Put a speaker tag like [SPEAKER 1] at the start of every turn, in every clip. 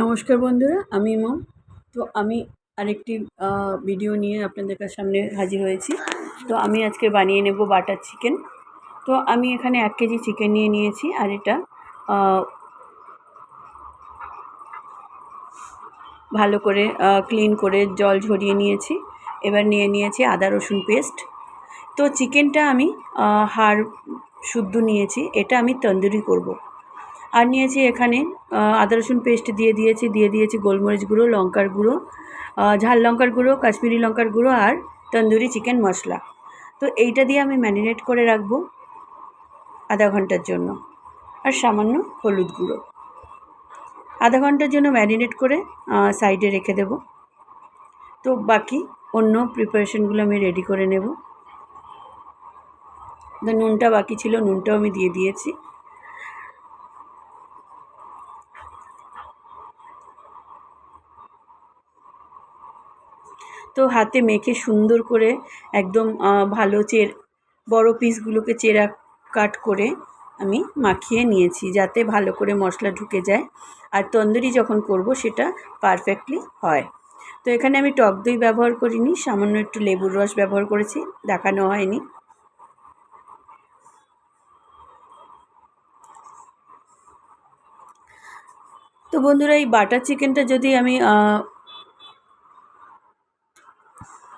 [SPEAKER 1] নমস্কার বন্ধুরা, আমি মম তো আমি আরেকটি ভিডিও নিয়ে আপনাদের কাছে সামনে হাজির হয়েছি। তো আমি আজকে বানিয়ে নেব বাটার চিকেন। তো আমি এখানে এক কেজি চিকেন নিয়ে নিয়েছি, আর এটা ভালো করে ক্লিন করে জল ঝরিয়ে নিয়েছি। এবার নিয়ে নিয়েছি আদা রসুন পেস্ট তো চিকেনটা আমি হাড় শুদ্ধ নিয়েছি, এটা আমি তন্দুরি করব। আর নিয়েছি এখানে আদা রসুন পেস্ট দিয়ে দিয়েছি দিয়ে দিয়েছি গোলমরিচ গুঁড়ো, লঙ্কার গুঁড়ো ঝাল লঙ্কার গুঁড়ো, কাশ্মীরি লঙ্কার গুঁড়ো আর তন্দুরি চিকেন মশলা। তো এইটা দিয়ে আমি ম্যারিনেট করে রাখব আধা ঘণ্টার জন্য। আর সামান্য হলুদ গুঁড়ো। আধা ঘণ্টার জন্য ম্যারিনেট করে সাইডে রেখে দেব। তো বাকি অন্য প্রিপারেশনগুলো আমি রেডি করে নেব। নুনটা বাকি ছিল, নুনটাও আমি দিয়ে দিয়েছি। তো হাতে মেখে সুন্দর করে একদম ভালো চের, বড় পিসগুলোকে চেরা কাট করে আমি মাখিয়ে নিয়েছি যাতে ভালো করে মশলা ঢুকে যায়। আর তন্দুরি যখন করব সেটা পারফেক্টলি হয়। তো এখানে আমি টক দই ব্যবহার করিনি, সামান্য একটু লেবুর রস ব্যবহার করেছি, দেখানো হয়নি। তো বন্ধুরা, এই বাটার চিকেনটা যদি আমি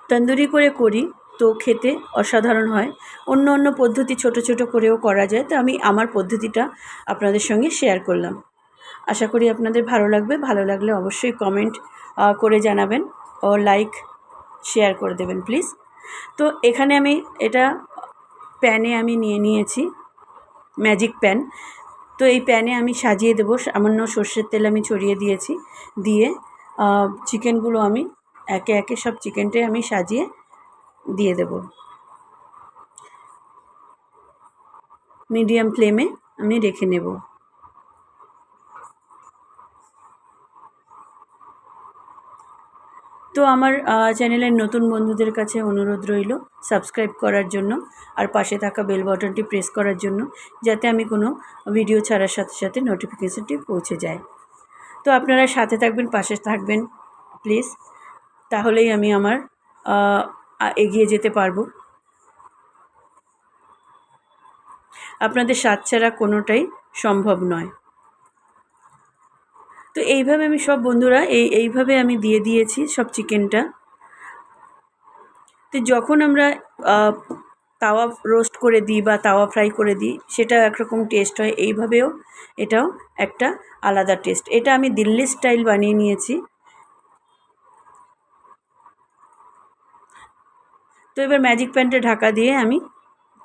[SPEAKER 1] তন্দুরি করে করি, তো খেতে অসাধারণ হয়। অন্য অন্য পদ্ধতি ছোট ছোট করেও করা যায়, তো আমি আমার পদ্ধতিটা আপনাদের সঙ্গে শেয়ার করলাম। আশা করি আপনাদের ভালো লাগবে। ভালো লাগলে অবশ্যই কমেন্ট করে জানাবেন ও লাইক শেয়ার করে দেবেন প্লিজ তো এখানে আমি এটা প্যানে আমি নিয়ে নিয়েছি ম্যাজিক প্যান তো এই প্যানে আমি সাজিয়ে দেবো, সামান্য সর্ষের তেল আমি ছড়িয়ে দিয়েছি, দিয়ে চিকেনগুলো আমি একে একে সব চিকেনটাই আমি সাজিয়ে দিয়ে দেব। মিডিয়াম ফ্লেমে আমি রেখে নেব। তো আমার চ্যানেলের নতুন বন্ধুদের কাছে অনুরোধ রইল সাবস্ক্রাইব করার জন্য আর পাশে থাকা বেল বাটনটি প্রেস করার জন্য যাতে আমি কোনো ভিডিও ছাড়ার সাথে সাথে নোটিফিকেশানটি পৌঁছে যায়। তো আপনারা সাথে থাকবেন, পাশে থাকবেন, প্লিজ। তাহলেই আমি আমার এগিয়ে যেতে পারব। আপনাদের স্বাদ ছাড়া কোনোটাই সম্ভব নয়। তো এইভাবে আমি সব বন্ধুরা, এই, এইভাবে আমি দিয়ে দিয়েছি সব চিকেনটা। তো যখন আমরা তাওয়া রোস্ট করে দিই বা তাওয়া ফ্রাই করে দিই সেটা একরকম টেস্ট হয়। এইভাবেও এটাও একটা আলাদা টেস্ট। এটা আমি দিল্লি স্টাইল বানিয়ে নিয়েছি। তো এবার ম্যাজিক প্যানটা ঢাকা দিয়ে আমি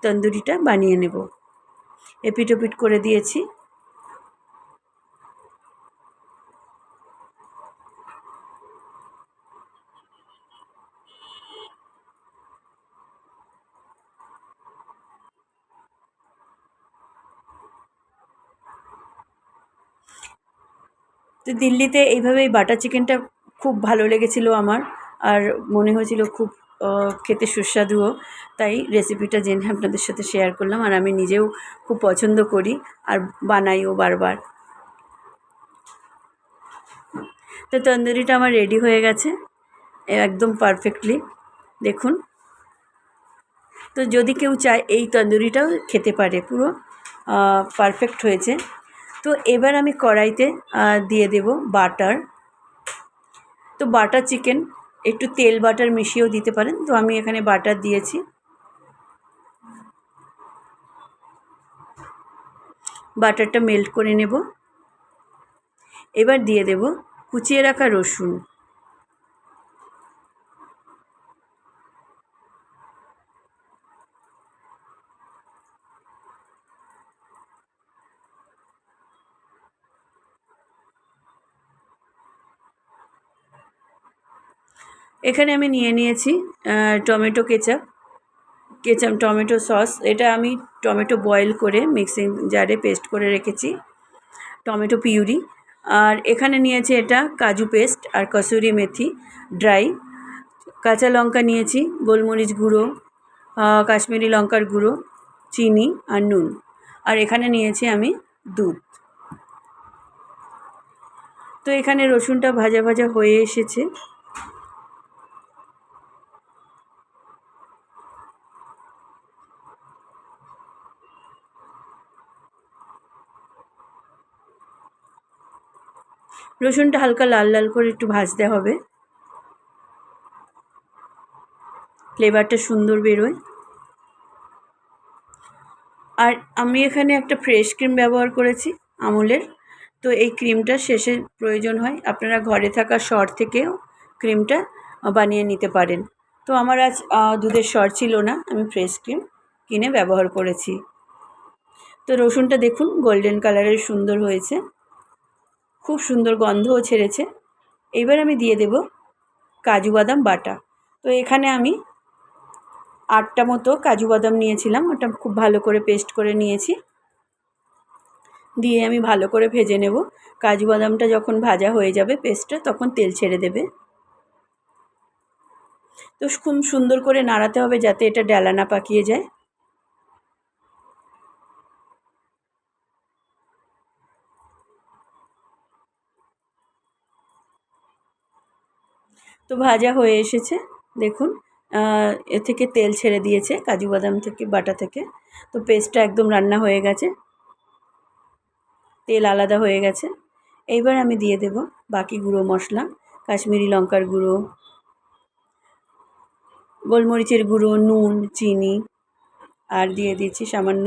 [SPEAKER 1] তন্দুরিটা বানিয়ে নেব। এপিট ওপিট করে দিয়েছি। তো দিল্লিতে এইভাবেই বাটার চিকেনটা খুব ভালো লেগেছিলো আমার, আর মনে হয়েছিল খুব খেতে সুস্বাদুও। তাই রেসিপিটা জেনে আপনাদের সাথে শেয়ার করলাম আর আমি নিজেও খুব পছন্দ করি আর বানাইও বারবার। তো তন্দুরিটা আমার রেডি হয়ে গেছে, একদম পারফেক্টলি দেখুন। তো যদি কেউ চায় এই তন্দুরিটাও খেতে পারে, পুরো পারফেক্ট হয়েছে। তো এবার আমি কড়াইতে দিয়ে দেব বাটার। তো বাটার চিকেন একটু তেল বাটার মিশিয়েও দিতে পারেন। তো আমি এখানে বাটার দিয়েছি। বাটারটা মেল্ট করে নেব। এবার দিয়ে দেব কুচিয়ে রাখা রসুন। এখানে আমি নিয়ে নিয়েছি tomato ketchup ketchup, tomato sauce. এটা আমি টমেটো বয়েল করে মিক্সিং জারে পেস্ট করে রেখেছি, টমেটো পিউরি। আর এখানে নিয়েছি এটা কাজু পেস্ট আর কসুরি মেথি ড্রাই কাঁচা লঙ্কা নিয়েছি, গোলমরিচ গুঁড়ো কাশ্মীরি লঙ্কার গুঁড়ো, চিনি আর নুন। আর এখানে নিয়েছি আমি দুধ। তো এখানে রসুনটা ভাজা ভাজা হয়ে এসেছে। রসুনটা হালকা লাল লাল করে একটু ভাজতে হবে। ফ্লেভারটা সুন্দর বেরোয়। আর আমি এখানে একটা ফ্রেশ ক্রিম ব্যবহার করেছি, আমুলের। তো এই ক্রিমটা শেষে প্রয়োজন হয়, আপনারা ঘরে থাকা সর থেকেও ক্রিমটা বানিয়ে নিতে পারেন। তো আমার আজ দুধের সর ছিল না, আমি ফ্রেশ ক্রিম কিনে ব্যবহার করেছি। তো রসুনটা দেখুন, গোল্ডেন কালারের সুন্দর হয়েছে। খুব সুন্দর গন্ধও ছেড়েছে। এবার আমি দিয়ে দেব কাজু বাদাম বাটা। তো এখানে আমি আটটা মতো কাজু বাদাম নিয়েছিলাম, ওটা খুব ভালো করে পেস্ট করে নিয়েছি। দিয়ে আমি ভালো করে ভেজে নেব। কাজু বাদামটা যখন ভাজা হয়ে যাবে পেস্টটা, তখন তেল ছেড়ে দেবে। তো খুব সুন্দর করে নাড়াতে হবে যাতে এটা ডালা না পাকিয়ে যায়। তো ভাজা হয়ে এসেছে, দেখুন। এ থেকে তেল ছেড়ে দিয়েছে, কাজু বাদাম থেকে, বাটা থেকে। তো পেস্টটা একদম রান্না হয়ে গেছে। তেল আলাদা হয়ে গেছে। এইবার আমি দিয়ে দেব বাকি গুঁড়ো মশলা, কাশ্মীরি লঙ্কার গুঁড়ো, গোলমরিচের গুঁড়ো, নুন, চিনি, আর দিয়ে দিচ্ছি সামান্য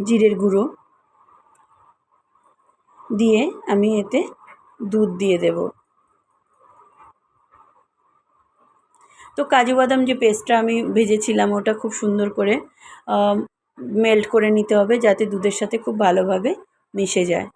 [SPEAKER 1] জিরের গুঁড়ো। দিয়ে আমি এতে দুধ দিয়ে দেবো। তো কাজু বাদাম যে পেস্টটা আমি ভেজেছিলাম, ওটা খুব সুন্দর করে মেল্ট করে নিতে হবে যাতে দুধের সাথে খুব ভালোভাবে মিশে যায়।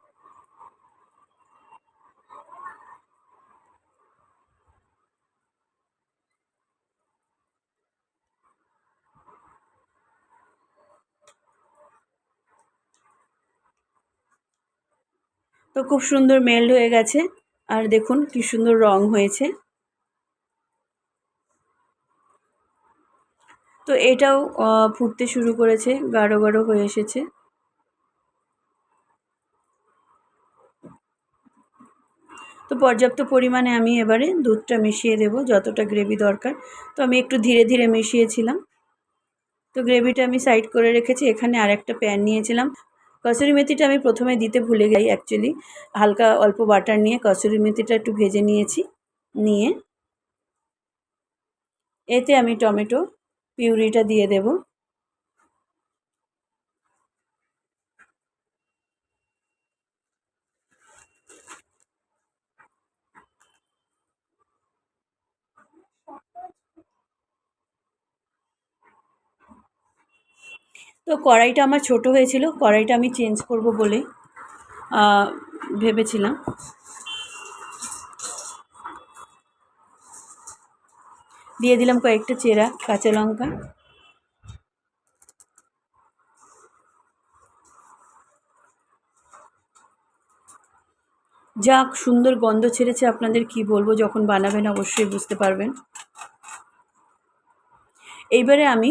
[SPEAKER 1] তো খুব সুন্দর মেল্ট হয়ে গেছে। আর দেখুন কি সুন্দর রং হয়েছে। তো এটাও ফুটতে শুরু করেছে, গাঢ় গাঢ় হয়ে এসেছে। তো পর্যাপ্ত পরিমাণে আমি এবারে দুধটা মিশিয়ে দেব, যতটা গ্রেভি দরকার। তো আমি একটু ধীরে ধীরে মিশিয়েছিলাম। তো গ্রেভিটা আমি সাইড করে রেখেছি, এখানে আরেকটা প্যান নিয়েছিলাম। কসুরি মেথিটা আমি প্রথমে দিতে ভুলে যাই অ্যাকচুয়ালি। হালকা অল্প বাটার নিয়ে কসুরি মেথিটা একটু ভেজে নিয়েছি, নিয়ে। এতে আমি টমেটো পিউরিটা দিয়ে দেব। তো কড়াইটা আমার ছোট হয়েছিল কড়াইটা আমি চেঞ্জ করব বলে ভেবেছিলাম। দিয়ে দিলাম কয়েকটা চেরা, কাঁচা লঙ্কা। যাক, সুন্দর গন্ধ ছেড়েছে আপনাদের কি বলব, যখন বানাবেন অবশ্যই বুঝতে পারবেন। এইবারে আমি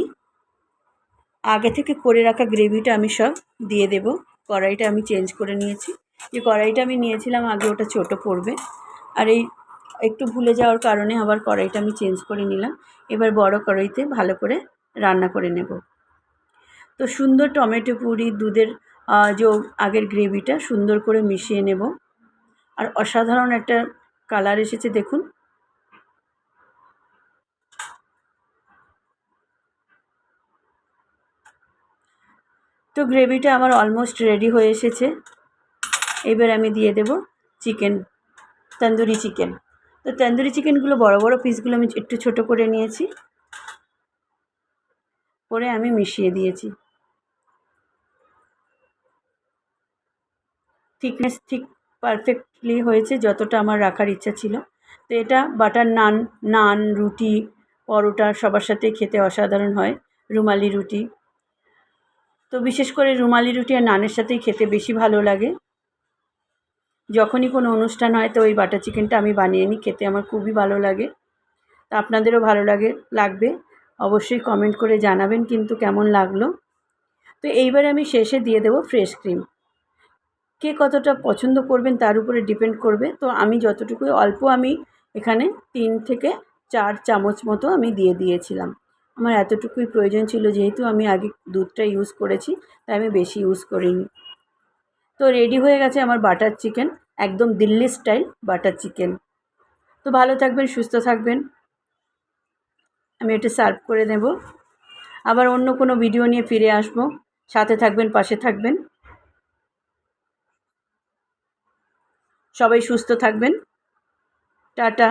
[SPEAKER 1] আগে থেকে করে রাখা গ্রেভিটা আমি সব দিয়ে দেব। কড়াইটা আমি চেঞ্জ করে নিয়েছি। যে কড়াইটা আমি নিয়েছিলাম, আগে ওটা ছোট পড়বে আর এই একটু ভুলে যাওয়ার কারণে আবার কড়াইটা আমি চেঞ্জ করে নিলাম। এবার বড় কড়াইতে ভালো করে রান্না করে নেব। তো সুন্দর টমেটো পুরি, দুধের যে আগের গ্রেভিটা সুন্দর করে মিশিয়ে নেব। আর অসাধারণ একটা কালার এসেছে, দেখুন। তো গ্রেভিটা আমার অলমোস্ট রেডি হয়ে এসেছে। এবার আমি দিয়ে দেব চিকেন, তন্দুরি চিকেন। তো তন্দুরি চিকেনগুলো বড় বড় পিসগুলো আমি একটু ছোট করে নিয়েছি। করে আমি মিশিয়ে দিয়েছি। থিকনেস ঠিক পারফেক্টলি হয়েছে যতটা আমার রাখার ইচ্ছা ছিল। তো এটা বাটার নান নান, রুটি, পরোটা সবার সাথে খেতে অসাধারণ হয়, রুমালি রুটি। তো বিশেষ করে রুমালি রুটি আর নানের সাথেই খেতে বেশি ভালো লাগে। যখনই কোনো অনুষ্ঠান হয় তো ওই বাটার চিকেনটা আমি বানিয়ে নিই, খেতে আমার খুবই ভালো লাগে। তা আপনাদেরও ভালো লাগে, লাগবে। অবশ্যই কমেন্ট করে জানাবেন কিন্তু কেমন লাগল। তো এইবারে আমি শেষে দিয়ে দেবো ফ্রেশ ক্রিম কে কতটা পছন্দ করবেন তার উপরে ডিপেন্ড করবে। তো আমি যতটুকুই, অল্প আমি এখানে তিন থেকে চার চামচ মতো আমি দিয়ে দিয়েছিলাম। আমার এতটুকুই প্রয়োজন ছিল যেহেতু আমি আগে দুধটা ইউজ করেছি, তাই আমি বেশি ইউজ করিনি। তো রেডি হয়ে গেছে আমার বাটার চিকেন একদম দিল্লি স্টাইল বাটার চিকেন তো ভালো থাকবেন, সুস্থ থাকবেন। আমি এটা সার্ভ করে নেব। আবার অন্য কোনো ভিডিও নিয়ে ফিরে আসব। সাথে থাকবেন, পাশে থাকবেন। সবাই সুস্থ থাকবেন। টাটা।